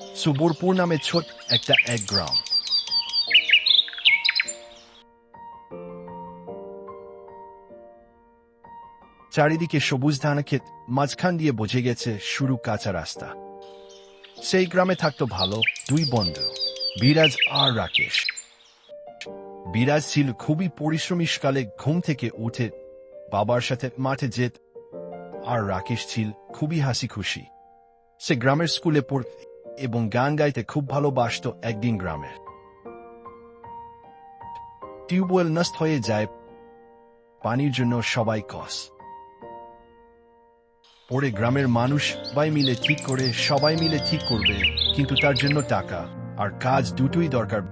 সুবরপুর নামে ছোট একটা এক গ্রাম। চারিদিকে সবুজ ধানক্ষেত মাঝখান দিয়ে বোঝে গেছে শুরু কাঁচা রাস্তা। সেই গ্রামে থাকতো ভালো দুই বন্ধু, বিরাজ আর রাকেশ। বিরাজ ছিল খুবই পরিশ্রমী সকালে ঘুম থেকে উঠে বাবার সাথে মাঠে যেত, আর রাকেশ ছিল খুবই হাসি খুশি সে গ্রামের স্কুলে পড় এবং গান গাইতে খুব ভালোবাসত একদিন গ্রামের টিউবওয়েল নষ্ট হয়ে যায়, পানির জন্য সবাই কস। পরে গ্রামের মানুষ সবাই মিলে ঠিক করে, সবাই মিলে ঠিক করবে, কিন্তু তার জন্য টাকা আর কাজ দুটোই দরকার।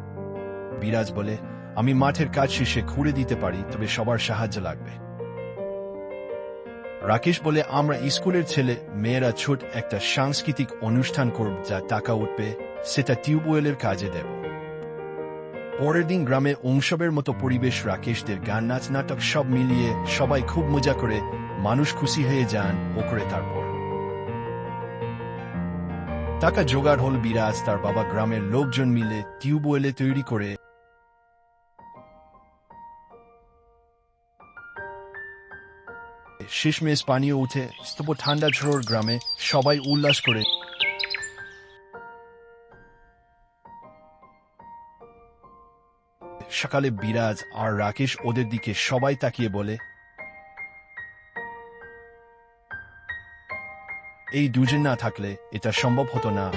বিরাজ বলে, আমি মাঠের কাজ শেষে খুঁড়ে দিতে পারি, তবে সবার সাহায্য লাগবে। রাকেশ বলে, আমরা স্কুলের ছেলে, মেয়েরা ছোট একটা সাংস্কৃতিক অনুষ্ঠান করব যা টাকা উঠবে, সেটা টিউবওয়েলের কাজে দেব। পরের দিন গ্রামে উৎসবের মতো পরিবেশ, রাকেশদের গান, নাচ, নাটক সব মিলিয়ে সবাই খুব মজা করে, মানুষ খুশি হয়ে যান ও করে তারপর। টাকা জোগাড় হল বিরাজ, তার বাবা গ্রামের লোকজন মিলে টিউবওয়েলে তৈরি করে শেষমেশ পানীয় উঠে স্তব ঠান্ডা ঝড় গ্রামে সবাই উল্লাস করে। সকালে বিরাজ আর রাকেশ ওদের দিকে সবাই তাকিয়ে বলে, এই দুজন না থাকলে এটা সম্ভব হতো না।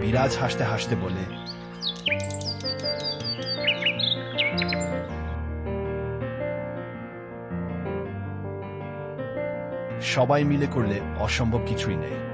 বিরাজ হাসতে হাসতে বলে সবাই মিলে করলে অসম্ভব কিছুই নেই।